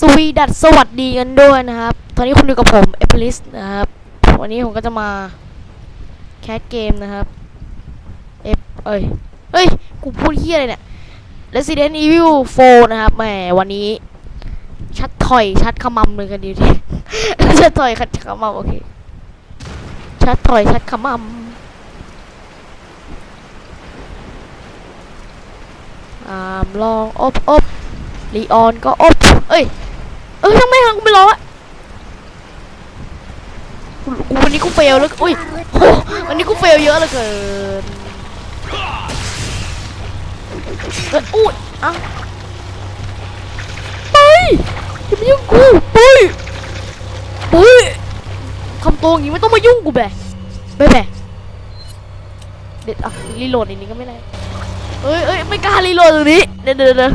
สวีดัสสวัสดีกันด้วยนะครับ ตอนนี้คุณอยู่กับผมเอพลิสนะครับ วันนี้ผมก็จะมาแคสเกมนะครับเอฟเอ้ยเฮ้ย กูพูดเฮียอะไรเนี่ย Resident Evil 4 นะครับ แหม วันนี้ ชัดถอย ชัดขมำเลยกันดีทีชัดถอยชัดขมำโอเค ชัดถอย ชัดขมำอ่าลองอบอบลีออนก็อบ เอ้ย เอ้ยทำไมทางกูไม่ร้อกูวันนี้กูเฟลแล้วอุ้ยโหวันนี้กูเฟลเยอะเหลือเกินเอ้ยอุ้ยอ้าไปอย่ามายุ่งกูไปไปทำตัวอย่างนี้ไม่ต้องมายุ่งกูแบะแบะแบะเด็ดอะรีโหลดอีกนี้ก็ไม่ได้เอ้ยเอ้ยไม่กล้ารีโหลดตรงนี้เดี๋ยวเดี๋ยวเดี๋ยว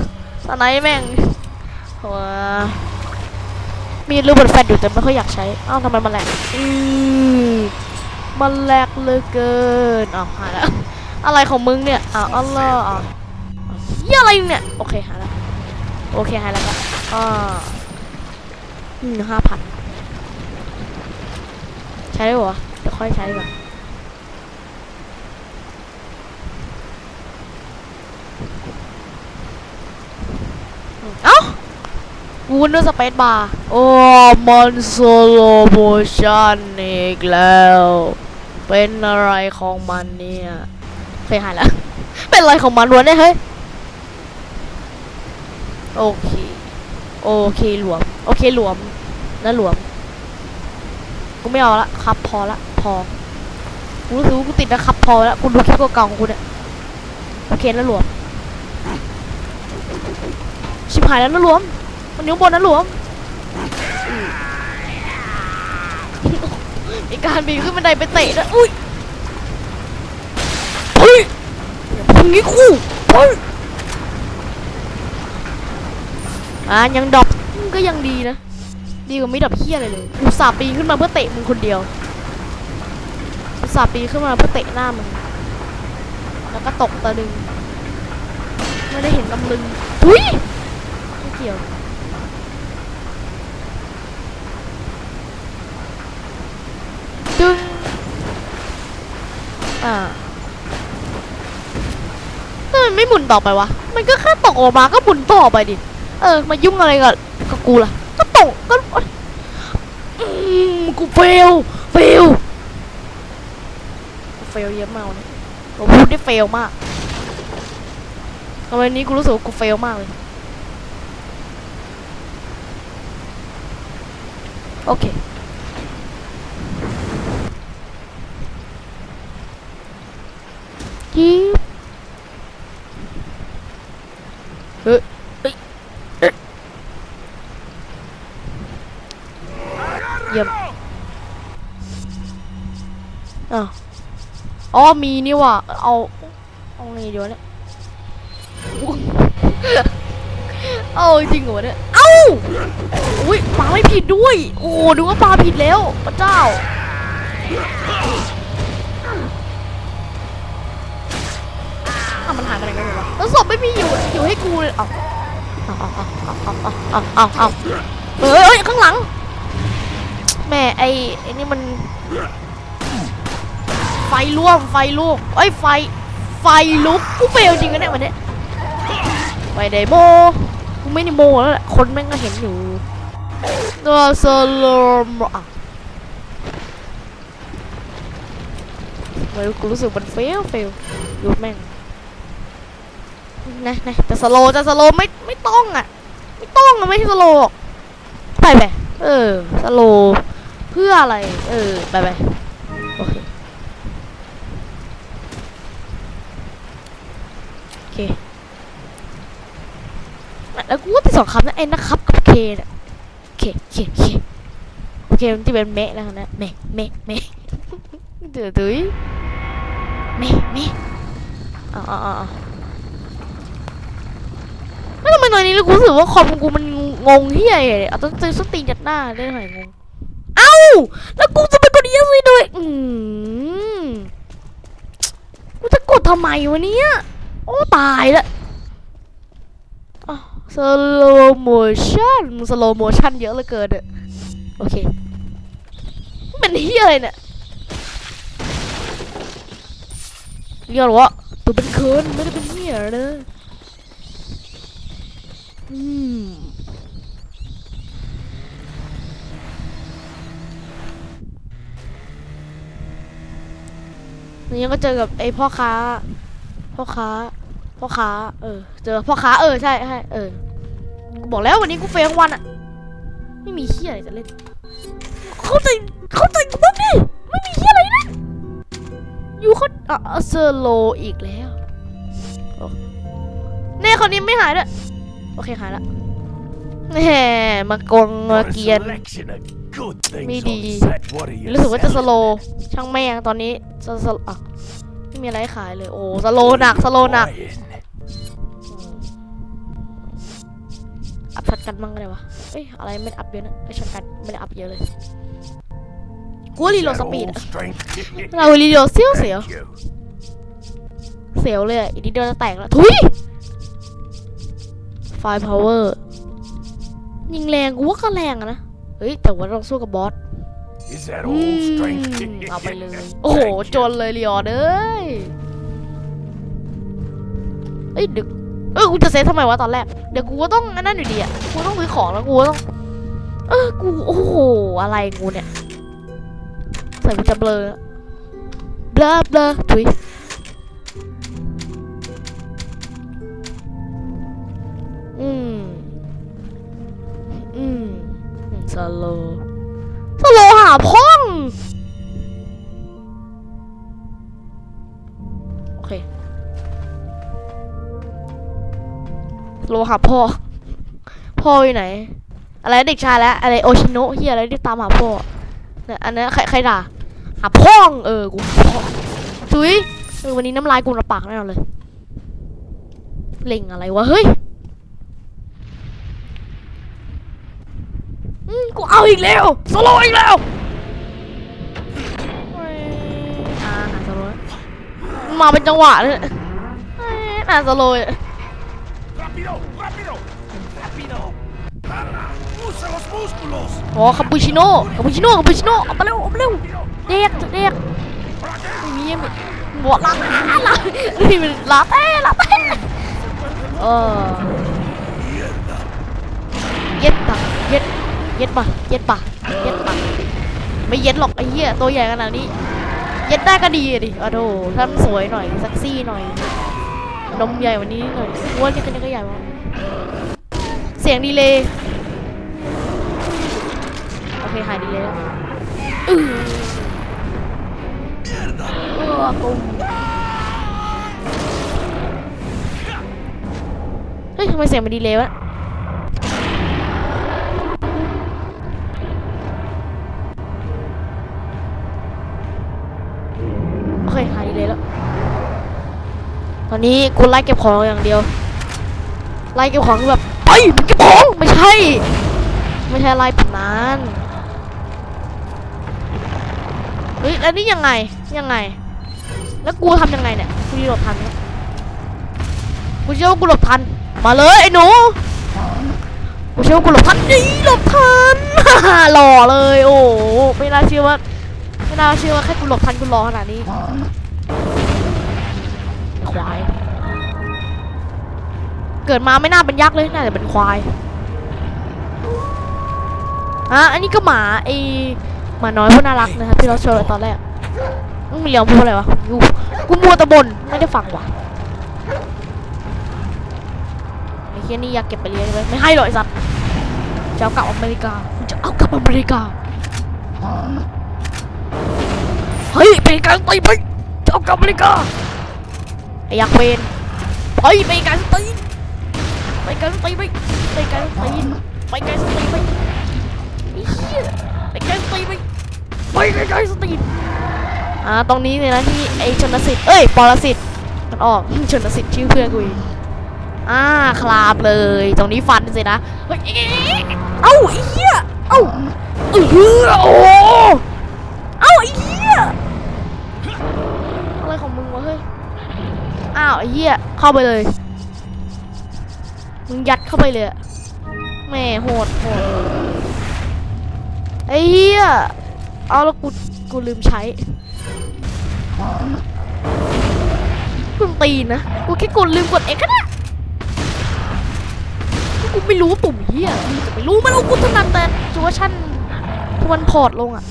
ตอนไนแม่งว้า มีรูปบนแฟลชอยู่แต่ไม่ค่อยอยากใช้อ้าวทำไมมันแหลกอือมันแหลกเลยเกินอ้าวหายแล้วอะไรของมึงเนี่ยอ้าวอัลลอฮ์อ้าวเฮียอะไรเนี่ยโอเคหายแล้วโอเคหายแล้วครับอ่าอืมห้าพันใช้ได้ปะวะเดี๋ยวค่อยใช้ดีกว่าอืมเอ้า วูนด้วยสเปซบาร์ โอ้ มันโซโลโมชันอีกแล้ว เป็นอะไรของมันเนี่ย เคยหายแล้ว เป็นอะไรของมันวะเนี่ยเฮ้ย โอเค โอเคหลวม โอเคหลวมนะหลวม กูไม่เอาละครับ พอละ พอ กูรู้สึกว่ากูติดนะครับ พอละกูดูคลิปเก่าๆของกูเนี่ยโอเคนะหลวม ชิบหายแล้วนะหลวม มันนิ้วบนนะหลวมมีการปีนขึ้นบันไดไปเตะด้ยอุ้ยเฮ้ยตรงนี้กูเฮ้ยอะยังดอปก็ยังดีนะ ดีกว่าไม่ดรอปเฮี้ยอะไรเลยอุตส่าห์ปีนขึ้นมาเพื่อเตะมึงคนเดียวอุตส่าห์ปีนขึ้นมาเพื่อเตะหน้ามึงแล้วก็ตกตะลึงไม่ได้เห็นลำลึงอุ้ยไม่เกี่ยว ดึง อ่าทำไมไม่หมุนต่อไปวะ มันก็แค่ตกออกมาก็หมุนต่อไปดิ เออ มายุ่งอะไรกับกับกูล่ะ ก็ตกก็อืมกูเฟล เฟลกูเฟลเยอะมากวันนี้ผมพูดได้เฟลมากทำไมนี้กูรู้สึกว่ากูเฟลมากเลย โอเค จี๊บเฮ้ยเฮ้ยเยี่ยมอ้าวอ๋อมีนี่ว่ะเอาเอาไงเดี๋ยวเนี่ยเอาจริงเหรอเนี่ยเอ้าอุ้ยปาไม่ผิดด้วย โอ้ดูว่าปาผิดแล้วพระเจ้า มันหายไปไหนกันหมดวะแล้วศพไม่มีอยู่อยู่ให้กูเลยเอ้าเอาเอาเอาเอาเอาเอาเอาเอ้ยเฮ้ยข้างหลังแม่ไอ้ไอ้นี่มัน ไฟร่วมไฟลุกเอ้ยไฟไฟลุกกูเฟลจริงกันเนี่ยวันนี้ไฟไดโมกูไม่ได้โมแล้วแหละคนแม่งก็เห็นอยู่ตัวโซโลมอะไม่รู้กูรู้สึกมันเฟลเฟลหยุดแม่ง นะนะจะสโลว์จะสโลว์ไม่ไม่ต้องอะ ไม่ต้องอะไม่ใช่สโลว์ไปไปเออสโลว์เพื่ออะไร เออไปไปโอเคโอเคแล้วกูก็ติดสองคำนะไอ้นะครับกับเคเนี่ยโอเคโอเคโอเคโอเคมันที่เป็นเมะแล้วนะเมะเมะเมะเดือดตุ้ยเมะเมะอ๋อาเอ๋อาแล้วทำไมหน่อยนี้กูรู้สึกว่าคอมกูมันงงเฮียเลยเอาต้องเจอสตีนยัดหน้าได้หน่อยงง เอ้า แล้วกูจะไปกดเอสซีด้วยอืมกูจะกดทำไมวะเนี่ย โอ้ตายละสโลโมชั่นสโลโมชั่นเยอะเหลือเกินอะโอเค มันเป็นเฮียอะไรเนี่ยเรียกว่าตัวเป็นเคินไม่ได้เป็นเฮียเลย อืมนี่ก็เจอกับไอ้พ่อค้า พ่อค้า พ่อค้า เออ เจอพ่อค้า เออ ใช่ใช่เออ กูบอกแล้ววันนี้กูเฟลงวันอะไม่มีเฮียอะไรจะเล่น เข้าใจ เข้าใจกูบ้างดิไม่มีเฮียอะไรนะอยู่เขาเอะเซอร์โลอีกแล้วโอ้แน่คนนี้ไม่หายด้วย โอเคหายละแหมมากงมา What a เกียน selection of good things Me on đi. set. What are you รู้สึกว่าจะส selling? โลช่างแม่งตอนนี้จะสโลอะไม่มีอะไรให้ขายเลย โอ้สโลหนักสโลหนัก Buying. อัพช็อตกันบ้างก็ได้วะเอ้ยอะไรไม่ได้อัพเยอะนะไอ้ช็อตกันไม่ได้อัพเยอะเลยกูว่ารีโหลด That สปีด old อะ strength. เรารีโหลดเสียวเสียว Thank you. เสียวเลยอะอีกนิดเดียวจะแตกแล้วทุย ไฟพาวเวอร์ยิงแรงกูว่าก็แรงอะนะ เฮ้ย แต่ว่าเราสู้กับบอส Is that อื old ม strength? เอาไปเลย โอ้โห Thank you. จนเลยลีออนเอ้ยเอ้ยเดี๋ยวเอ้ยกูจะเซฟทำไมวะตอนแรก เดี๋ยวกูก็ต้องอันนั้นอยู่ดีอะกูต้องซื้อของแล้วกูก็ต้อง เออ กู โอ้โห อะไรกูเนี่ย ใส่กูจะเบลอเบลอเบลอถุย มอืมสโลสโลหาพ่องโอเคสโลหาพ่อพ่ออยู่ไหน อะไรเด็กชายแล้วอะไรโอชิโนะเฮียอะไรที่ตามหาพ่อเนี่ยอันนั้ใครใครด่าหาพ่องเออกูพ่อจุ้ยเออวันนี้น้ำลายกูระปากแน่นอนเลยเล่งอะไรวะเฮ้ย อืม กูเอาอีกแล้วสโลว์อีกแล้วอ่าหาสโลว์มาเป็นจังหวะเลยเอ้ยหาสโลว์ Rápido, rápido, rápido. Hala, Usa los músculos. อ๋อคาปูชิโน่คาปูชิโน่คาปูชิโน่เอามาเร็วเอามาเร็ว Rápido. เด็กเด็กไม่มีไม่บอกลาลานี่มันลาเต้ลาเต้เออเย็ดปะเย็ด เย็ดปะเย็ดปะเย็ดปะไม่เย็ดหรอกไอ้เหี้ยตัวใหญ่ขนาดนี้ เย็ดได้ก็ดีดิอะโธ่ถ้ามันสวยหน่อยเซ็กซี่หน่อยนมใหญ่วันนี้หน่อยอ้วนแค่นี้ก็ใหญ่มากเสียงดีเลยโอเคหายดีเลยแล้วอือเออกุมเฮ้ยทำไมเสียงมันดีเลยวะ ตอนนี้กูไล่เก็บของอย่างเดียว ไล่เก็บของแบบไปมันเก็บของไม่ใช่ ไม่ใช่ไล่แบบนั้นเฮ้ยแล้วนี่ยังไงยังไง แล้วกูทำยังไงเนี่ยกูหลบทันไหมกูเชื่อว่ากูหลบทัน มาเลยไอ้หนูกูเชื่อว่ากูหลบทันนี่หลบทันหล่อเลยโอ้ไม่น่าเชื่อว่าไม่น่าเชื่อว่าแค่กูหลบทันกูรอขนาดนี้ ควาย เกิดมาไม่น่าเป็นยักษ์เลย น่าจะเป็นควายอะอันนี้ก็หมาไอหมาน้อยผู้น่ารักนะครับที่เราโชว์ตอนแรกมึงเลี้ยงพูดอะไรวะกูกูมัวตะบนไม่ได้ฟังว่ะไอ้เคียนี่อยากเก็บไปเลี้ยงเลยไม่ให้หรอกไอ้สัตว์จะเอากลับอเมริกาจะเอากลับอเมริกาเฮ้ยอเมริกาตีไปจะเอากลับอเมริกา ไอ้ยักษ์เวนไปไปกันสตีนไปกันสตีนไปไปกันสตีนไปกันสตีนไปไอ้เหี้ยไปกันสตีนไปไปไกันสตีนอ่าตรงนี้เนี่ยนะที่ไอ้ชนสิทธิ์เอ้ยปรสิทธิ์มันออกชนสิทธิ์ชื่อเพื่อนกูอ่าคลาบเลย ตรงนี้ฟันสินะเฮ้ยเอ้าไอ้เหี้ยเอ้าเออโอ้เอ้าไอ้เหี้ย อ้าวไอ้เหี้ยเข้าไปเลย มึงยัดเข้าไปเลยแหม่โหดโหดไอ้เหี้ยเอาแล้วกูกูลืมใช้มึงตีนนะ กูแค่กดลืมกดเอ็กซ์นะกูไม่รู้ปุ่มเหี้ยกูจะไม่รู้มันเอากูถนัดแต่ตัวชั่นที่มันพอร์ตลงอะ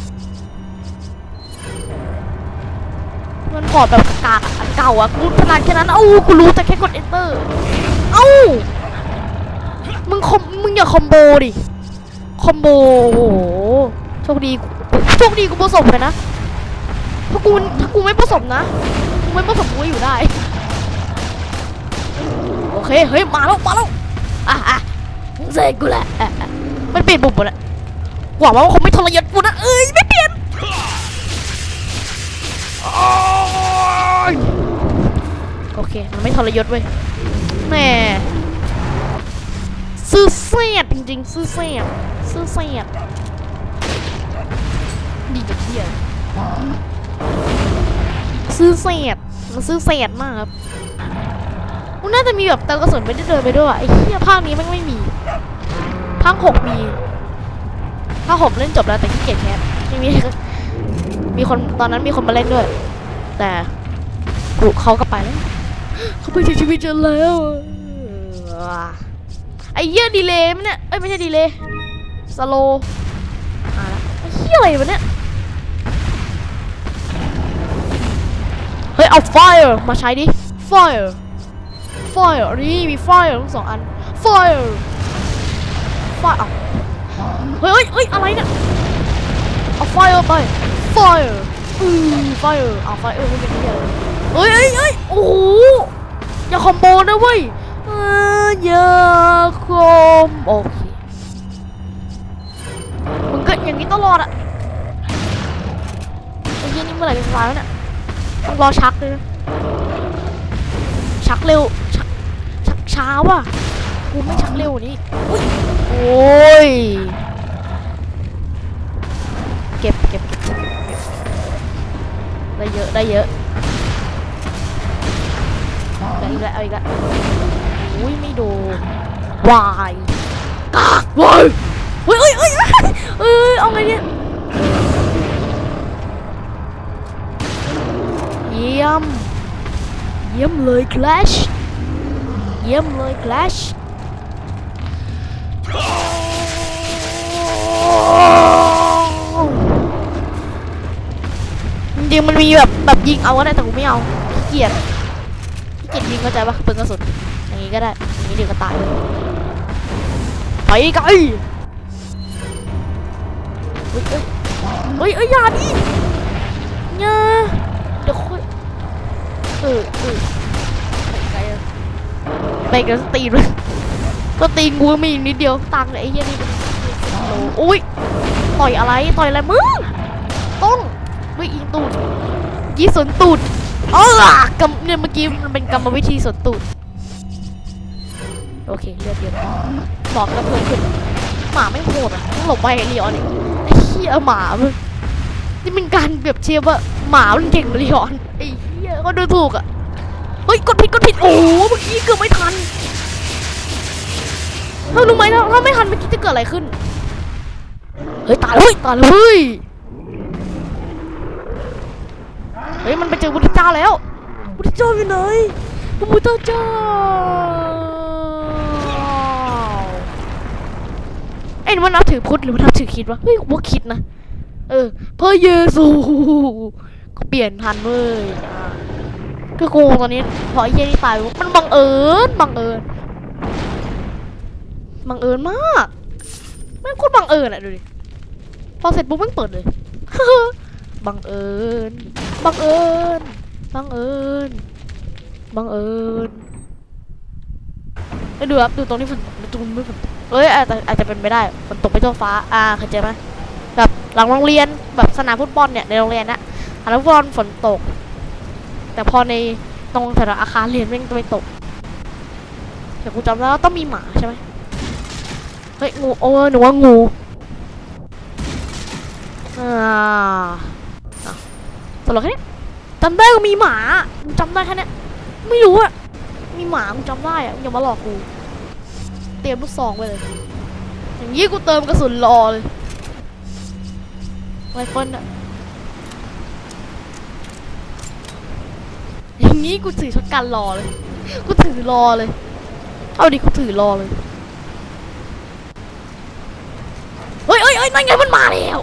มันพอร์ตแบบกากอะอันเก่าอะกูถนัดแค่นั้นเอ้ากูรู้แต่แค่กด enter เอ้ามึงคอมมึงอย่าคอมโบดิคอมโบโอ้โหโชคดีโชคดีกูผสมกันนะถ้ากูถ้ากูไม่ผสมนะกูไม่ผสมกูอยู่ได้โอเคเฮ้ยมาแล้วมาแล้วอะอะมึงเซกูแหละมันเปลี่ยนบุบหมดอะหวังว่าเขาไม่ทรยศกูนะเอ้ยไม่เปลี่ยน โอเค มันไม่ทรยศเว้ยแหม่ซื่อเสียดจริงๆซื่อเสียดซื่อเสียดดีจังเที่ยซื่อเสียดมันซื่อเสียดมากครับมันน่าจะมีแบบเติมกระสุนไปได้เดินไปด้วยไอ้เหี้ยภาคนี้ม่งไม่มีภาคหกมีภาคหกเล่นจบแล้วแต่ขี้เกียจแคสไม่มี มีคนตอนนั้นมีคนมาเล่นด้วย แต่กูเขาก็ไปแล้วเขาไปจากชีวิตฉันแล้วอะไอ้เหี้ยดีเลย์มั้ยเนี่ยเอ้ยไม่ใช่ดีเลย์สโลอ่าละไอ้เหี้ยอะไรวะเนี่ยเฮ้ยเอา fire มาใช้ดิ fire fire นี่มี fire ทั้งสองอัน fire fire เอาเฮ้ยเฮ้ยเฮ้ยอะไรเนี่ยเอา fire ไป fire อือ fire เอา fire ไม่เป็นเหี้ยเลยเฮ้ยเฮ้ยเฮ้ยโอ้โหอย่าคอมโบนะเว้ยเอออย่าคอมโอเคมึงก็อย่างนี้ตลอดอะไอ้เหี้ยนี่เมื่อไหร่จะตายแล้วเนี่ยต้องรอชักเลยนะชักเร็วชักชักช้าว่ะกูไม่ชักเร็วกว่านี้อุ๊ยโอ้ยเก็บเก็บ ได้เยอะได้เยอะเอาอีกแล้วเอาอีกแล้วอุ้ยไม่โดนวายกากวายเฮ้ยเฮ้ยเฮ้ยเฮ้ยเอ้ยเอาไงเนี่ยเยี่ยมเยี่ยมเลยคลาชเยี่ยมเลยคลาช จริงมันมีแบบแบบยิงเอาก็ได้แต่กูไม่เอาขี้เกียจพี่กินยิงเข้าใจปะปืนกระสุนอย่างนี้ก็ได้อย่างนี้เดี๋ยวก็ตายไปไกลเฮ้ยเอ้ยเฮ้ยเอ้ยอย่าดิอย่าเดี๋ยวค่อยเออเออไปไกลอะไปกันสตีนเลยก็ตีนกูมีอีกนิดเดียวตังเลยไอ้เหี้ยนี่โลอุ้ยต่อยอะไรต่อยอะไรมึงต้อง ไม่ยิงตูดยี่สวนตูดเออกำเนี่ยเมื่อกี้มันเป็นกรรมวิธีสวนตูดโอเคเลือดเยอะหมอกก็เพิ่มขึ้นหมาไม่โหดอะต้องหลบไปไอ้ลีออนอีกไอ้เหี้ยหมามึงนี่เป็นการเปรียบเทียบว่าหมามันเก่งกว่าลีออนไอ้เหี้ยก็ดูถูกอะเฮ้ยกดผิดกดผิดโอ้เมื่อกี้เกือบไม่ทันเฮ้ยรู้ไหมถ้าถ้าไม่ทันเมื่อกี้จะเกิดอะไรขึ้นเฮ้ยตายแล้วเฮ้ยตายแล้วเฮ้ย เฮ้ยมันไปเจอพุทธเจ้าแล้วพุทธเจ้าอยู่ไหนพระพุทธเจ้าเอ็นว่านับถือพุทธหรือว่านับถือคริดวะเฮ้ยว่าคริดนะเออพระเยซูก็เปลี่ยนทันเว้ยอ่าคือกูตอนนี้พอไอ้เหี้ยนี่ตายมันบังเอิญบังเอิญบังเอิญมากมันโคตรบังเอิญอะดูดิพอเสร็จปุ๊บมันเปิดเลยบังเอิญ บังเอิญบังเอิญบังเอิญดูครับดูตรงนี้ฝนตกดูตรงนี้ฝนเอ้ยอาจจะอาจจะเป็นไปได้ฝนตกไปทั่วฟ้าอ่าเข้าใจไหมแบบหลังโรงเรียนแบบสนามฟุตบอลเนี่ยในโรงเรียนนะสนามฟุตบอลฝนตก แต่พอในตรงแถวอาคารเรียนแม่งไม่ตกแต่กูจำได้ว่าต้องมีหมาใช่ไหมเฮ้ยงูโอ้หนูว่างูอ่า ตลกแค่นี้จำได้ก็มีหมาจำได้แค่นี้ไม่รู้อะมีหมามึงจำได้อะอย่ามาหลอกกู เตรียมลูกซองไว้เลย อย่างนี้กูเติมกระสุนรอเลยไรเฟิลอะอย่างนี้กูถือช็อตกันรอเลย กูถือรอเลย เอาดิกูถือรอเลย เฮ้ยเฮ้ยเฮ้ยนั่นไงมันมาแล้ว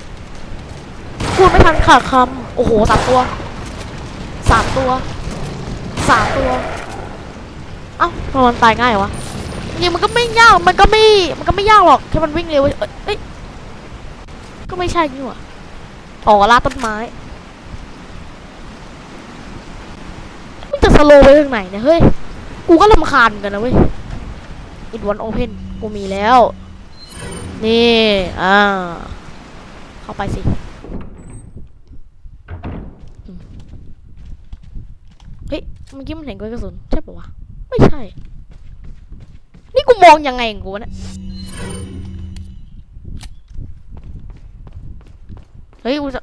พูดไม่ทันขาดคำ โอ้โหสามตัวสามตัวสามตัว เอ้าทำไมมันตายง่ายวะจริงมันก็ไม่ยาก มันก็ไม่ มันก็ไม่ยากหรอก แค่มันวิ่งเร็วเอ้ย ก็ไม่ใช่นี่หว่าอ๋อลาต้นไม้ มันจะสโลว์ไปทางไหนเนี่ย เฮ้ย กูก็ลำคาญเหมือนกันนะเว้ยอินวันโอเพนกูมีแล้ว นี่ อ่า เข้าไปสิอืม เมื่อกี้มันเห็นกระสุนใช่ปะวะ ไม่ใช่ นี่กูมองยังไงงกูวะเนี่ยเฮ้ยกูจะ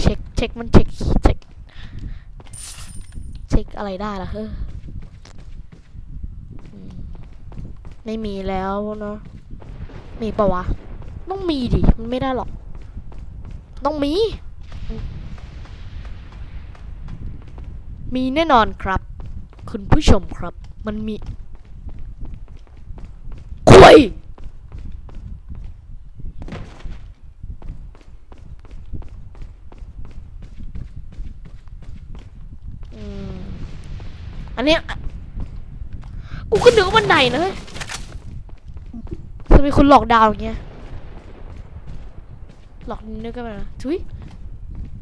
เช็คเช็คมันเช็คเช็คเช็คอะไรได้ล่ะเฮ้ยอืมไม่มีแล้วเนาะมีปะวะ ต้องมีดิ มันไม่ได้หรอก ต้องมี มีแน่นอนครับ คุณผู้ชมครับ มันมี คุย อันเนี้ยกูก็นึกว่ามันไหนนะเฮ้ยจะมีคนหลอกดาวอย่างเงี้ย หลอกนึกกันไปนะทุย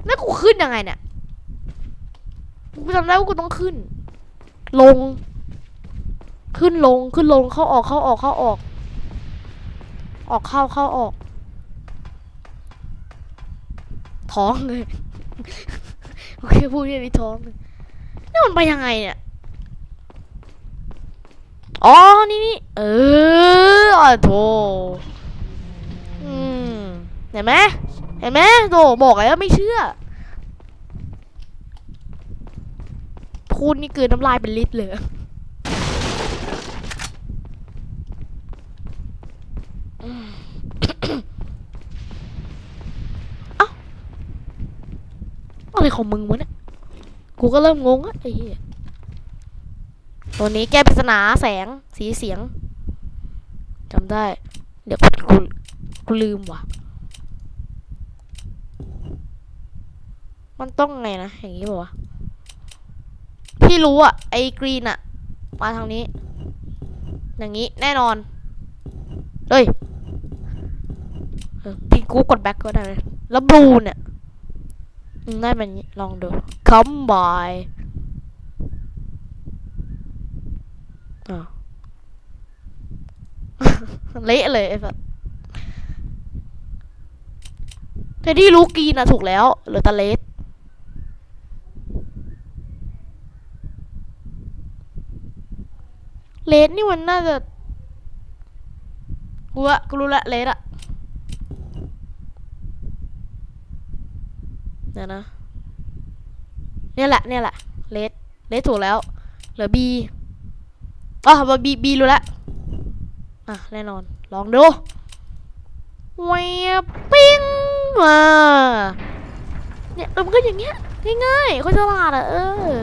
นั่นกูขึ้นยังไงเนี่ย กูจำได้ว่ากูต้องขึ้น ลง ขึ้นลงขึ้นลงเข้าออกเข้าออกเข้าออก ออกเข้าเข้าออก ท้องเลยโอเคพูดแค่นี้ท้องเลยนี่มันไปยังไงเนี่ยอ๋อ นี่นี่เอออะโถอืม เห็นไหมเห็นไหมโถบอกแล้วไม่เชื่อ พูดนี่คือน้ำลายเป็นลิตรเลยอืมเอ้าอะไรของมึงวะเนี่ย กูก็เริ่มงงอะไอ้เหี้ยตัวนี้แก้ปริศนาแสงสีเสียงจำได้ เดี๋ยวกูกูลืมว่ะ มันต้องไงนะ อย่างนี้ป่าวะพี่รู้อะไอ้กรีนอะมาทางนี้ อย่างนี้แน่นอน เฮ้ยพี่กูกดแบ็กก็ได้เลยแล้วบลูเนี่ยได้แบบนี้ลองดูคัมบายเละเลยไอ้สัสแต่ที่รู้กรีนอะถูกแล้วหลือตะเลส เลสนี่มันน่าจะกูอะกูรู้ละเลสอะเดี๋ยนะ เนี่ยแหละ เนี่ยแหละ เลสเลสถูกแล้ว เหลือบีอ๋อบบีบีรู้ละอะ แน่นอน ลองดูเวียปิ้งมาเนี่ยมันก็อย่างเงี้ยง่ายๆคนฉลาดอะเออ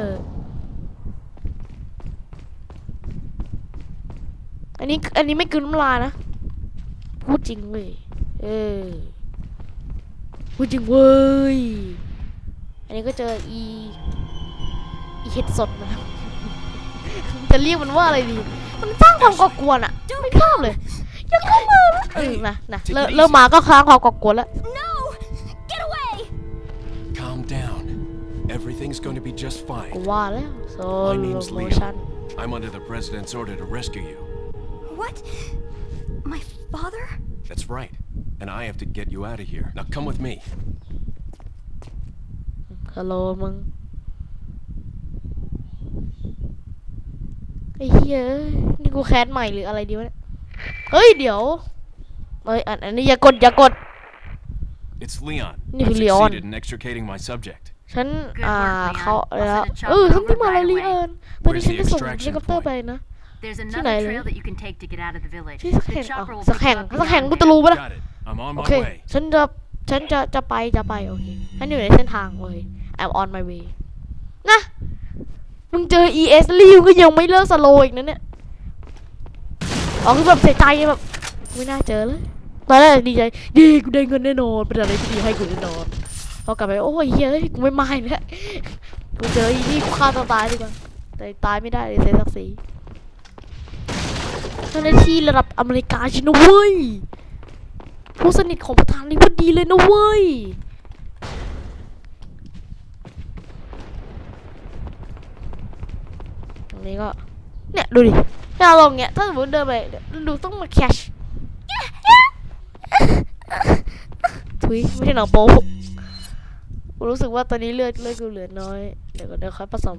อันนี้อันนี้ไม่กลืนน้ำลายนะ พูดจริงเว้ยเออ พูดจริงเว้ย อันนี้ก็เจออีอีเห็ดสดนะครับ จะเรียกมันว่าอะไรดี มันสร้างความก่อกวนอะไม่ชอบเลย ยังเข้ามานะเออนะนะเริ่มเริ่มมาก็ค้างความก่อกวนแล้ว No! Get away! Calm down. Everything's going to be just กู fine. ว่าแล้วโซ My โล name's โม Leon. ชั่น I'm under the president's order to rescue you. What? My father? That's right. And I have to get you out of here. Now come with me. ฮัลโหลมึงไอ้เหี้ยเอ้ยนี่กูแคสใหม่หรืออะไรดีวะเนี่ยเฮ้ย เดี๋ยวเฮ้ยอันอันนี้อย่ากดอย่ากด It's Leon. Ni I've Leon. succeeded in extricating my subject. ฉัน Good อ่า work, Leon. เขาอะไรแล้ว I'll send a เออ chopper ฉันที่ over มาแล้ว right ลี away. เอิญตอนนี้ Where's ฉัน the จะส่งเฮ extraction ลิคอปเตอร์ point? ไปนะ There's ที่ another ไหนเลย trail that you can take to get out of the village. ที่สัก The แห่งอะ chopper will สัก pick you แห่ง up สักแห่ง beyond กู there. จะรู้ปะล่ะ Got it. I'm on โอ my เค way. ฉันจะ ฉันจะ จะไป จะไป โอเค ฉันอยู่ในเส้นทางโอเค I'm on my way นะ มึงเจอ ES ริวก็ยังไม่เลิกสโลว์อีกนะเนี่ย อ๋อคือแบบเสียใจแบบ ไม่น่าเจอเลย ตอนแรกดีใจดีกูได้เงินแน่นอน เป็นอะไรที่ดีให้กูแน่นอนพอกลับไป โอ้ยเฮ้ย กูไม่ไม่แล้ว กูเจออีนี่กูฆ่าตัวตายดีกว่า แต่ตายไม่ได้เลยเสียศักดิ์ศรี เจ้าหน้าที่ระดับอเมริกาชินะเว้ย ผู้สนิทของประธานนี่พอดีเลยนะเว้ยตรงนี้ก็ เนี่ย ดูดิถ้าเราลงเงี้ย ถ้าสมมติเดินไปดูต้องมาแคชทุยไม่ใช่หนังโป๊กูรู้สึกว่าตอนนี้เลือดเลือดกูเหลือน้อย เดี๋ยวก็เดี๋ยวค่อยผสม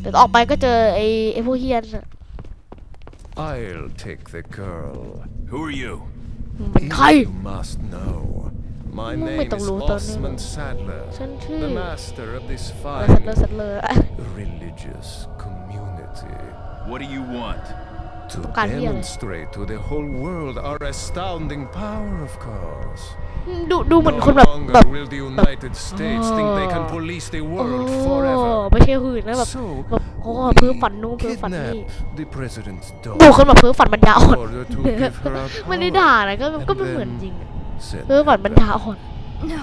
เดี๋ยวออกไปก็เจอไอ้ไอ้พวกเฮียนน่ะ I'll take the girl. Who are you? มึงเป็นใคร You must know. My Mo name may tong is luto na Osman yun. Sadler, Saan siya the eh? master of this เออสัตว์เล fine อสัตว์เลอ religious community. What do you want? To Bukan dia lah. demonstrate to the whole world our astounding power, of course. ดูดูเหมือน No คนแบบ longer แบบ will the United States think they can Oh. police the โอ้ world forever. ไม่ใช่หื่นนะแบบ So, แบบ โอ้เพ้อฝันนู่นเพ้อฝันนี่ kidnap the president's ดู daughter คนแบบเพ้อฝันปัญญาอ่อน in order to give her our ไม่ได้ power ด่านะก็ก็ and ไม่เหมือน then จริงอะ send เพ้อ her ฝันปัญ back. ญาอ่อน No.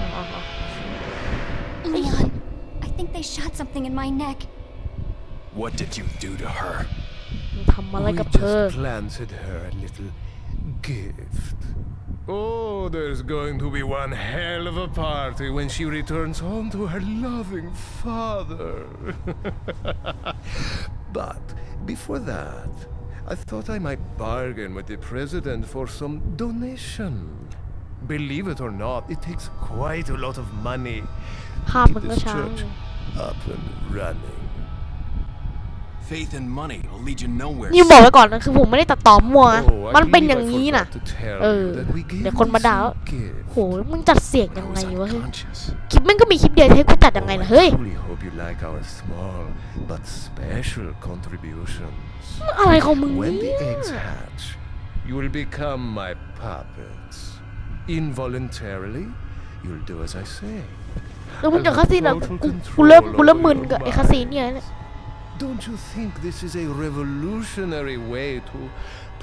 อ๋ออ๋อ Leon, I think they shot something in my neck. What did you do to her? มึงทำอะไร We กับเธอ just planted her a little gift. Oh, there's going to be one hell of a party when she returns home to her loving father. but before that, I thought I might bargain with the president for some donation. Believe it or not, it takes quite a lot of money. Keep this church up and running. Faith and money will lead you nowhere. นี่บอกไว้ก่อนนะคือผมไม่ได้ตัดต่อมั่วนะ Oh, I มันเป็น believe อย่าง I นี้น่ะ forgot to tell เออ you that we gave เดี๋ยวคนมาด่า them ว่า some gift. โหมึงจัดเสียง I ยังไง was วะเฮ้ย unconscious. คลิปมันก็มีคลิปเดียวให้กูจัดยังไง Oh, ล่ะ I เฮ้ย truly hope you like our small but special contributions. อะไรของมึง When เนี่ the ย eggs hatch, you will become my puppets. Involuntarily, you'll do as I say. แล้วมึงจาก I'll คา have สิโน total กู control กูเริ่มกูเริ่ม over มึน your กับไอ้คาสิเนี่ย minds. Don't you think this is a revolutionary way to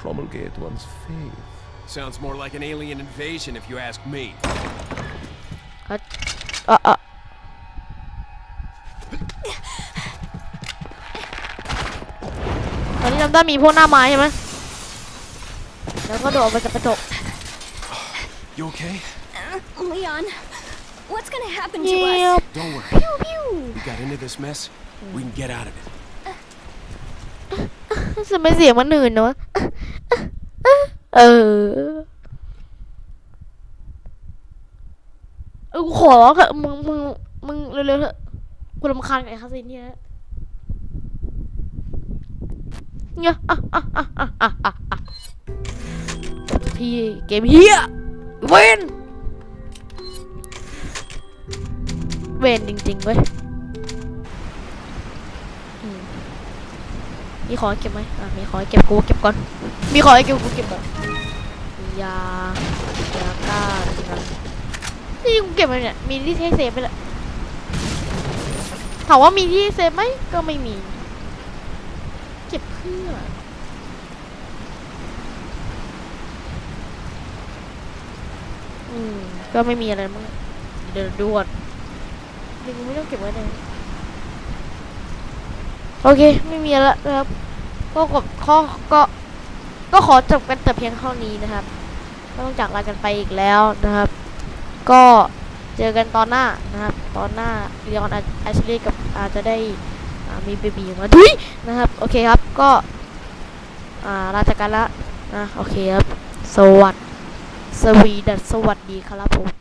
promulgate one's faith? Sounds more like an alien invasion if you ask me. เอะเอะตอนนี้จำได้มีพวกหน้าไม้ใช่ไหมแล้วก็โดดออกไปจากกระจก You okay? Leon, what's gonna happen เงี to ย us? บ Don't worry. We got into this mess. We can get out of it. ทำไมเสียงมันหนื่นเนอะเออเออกูขอร้องเถอะมึงมึงมึงเร็วๆเถอะกูรำคาญไอ้คาสิเนี่ยเนี่ยอะอะอะอะอะอะอะที่เกมเฮียเวนเวนจริงๆเว้ย มีของให้เก็บไหมอะมีของให้เก็บกูเก็บก่อน มีของให้เก็บกูเก็บก่อนยายาก้านนะนี่กูเก็บไปเนี่ย มีที่ให้เซฟไปแหละถามว่ามีที่เซฟไหมก็ไม่มี เก็บเพื่ออืมก็ไม่มีอะไรมั้งเดี๋ยวดูก่อนเดี๋ยวกูไม่ต้องเก็บไว้เลย โอเค ไม่มีแล้วนะครับก็กดข้อก็ก็ขอจบกันแต่เพียงเท่านี้นะครับไม่ต้องจากลากันไปอีกแล้วนะครับ ก็เจอกันตอนหน้านะครับ ตอนหน้าเรียนแอชลีกับอาจจะได้มีเบบีมาดุยนะครับ โอเคครับก็อ่าลาจากกันละนะโอเคครับ สวัสดีสวีดัสสวัสดีครับผม